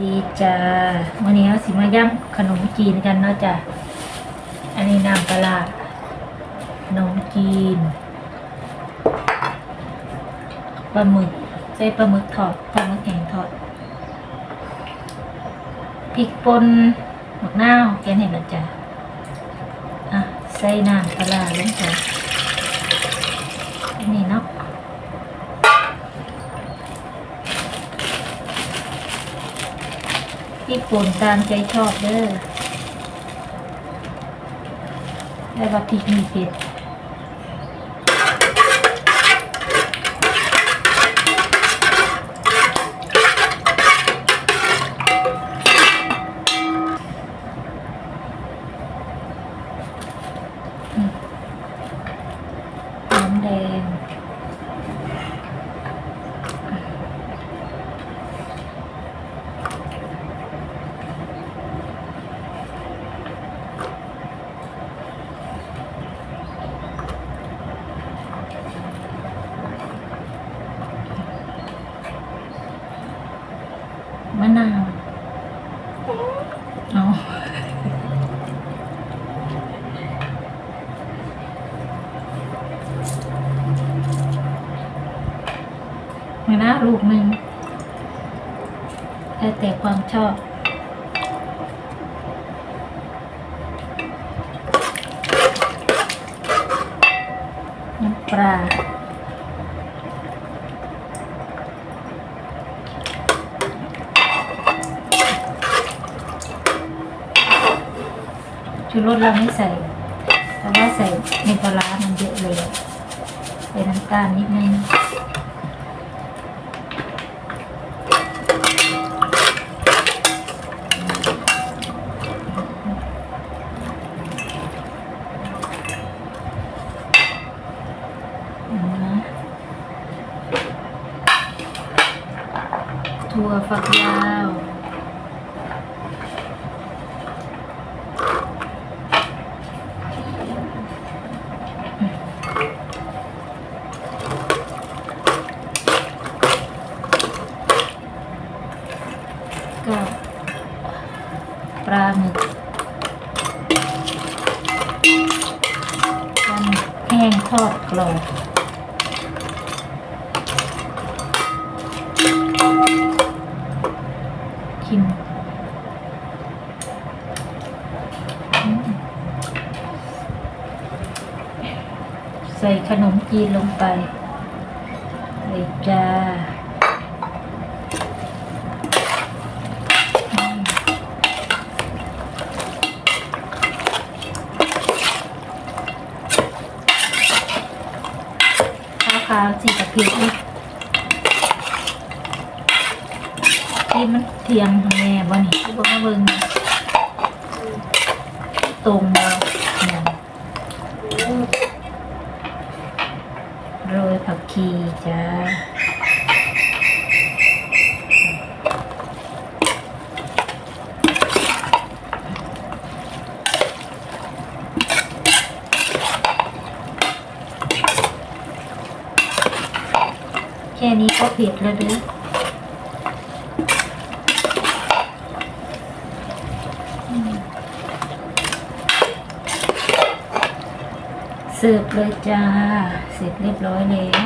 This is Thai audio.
ดีจ้าวันนี้เราสิมาย่ำขนมจีนกันเนาะจ้ะอันนี้น้ำปลาขนมจีนปลาหมึกใส่ปลาหมึกทอดปลาหมึกแห้งทอดพริกป่นหมกนาแกนเห็นแล้วจ้ะอะใส่น้ำปลาร้าลงไปอันนี้เนาะ ที่คนตามใจชอบเด้อแล้ว่าพริกมีเผ็ดอืมน้ำแดง มะนาวเอา มะนาวลูกหนึ่งแล้วแต่ความชอบน้ำปลาชูรสเราไม่ใส่เพราะว่าใส่ในปลาร้ามันเยอะเลยใส่น้ำตาลนิดนึง ถั่วฝักยาวก็ปลาหมึกปลาหมึกแห้งทอดกรอบ ใส่ขนมจีนลงไปเลยจ้าขาวขาวสีกับพริกนี่ที่มันเทียมแม่บ่นี่ที่บอกว่าเบิ่งตรงแล้วเนี่ยโร ยผักชีจ้าแค่นี้ก็เผ็ดแล้วเด้อ เสิร์ฟเลยจ้า เสร็จเรียบร้อยแล้ว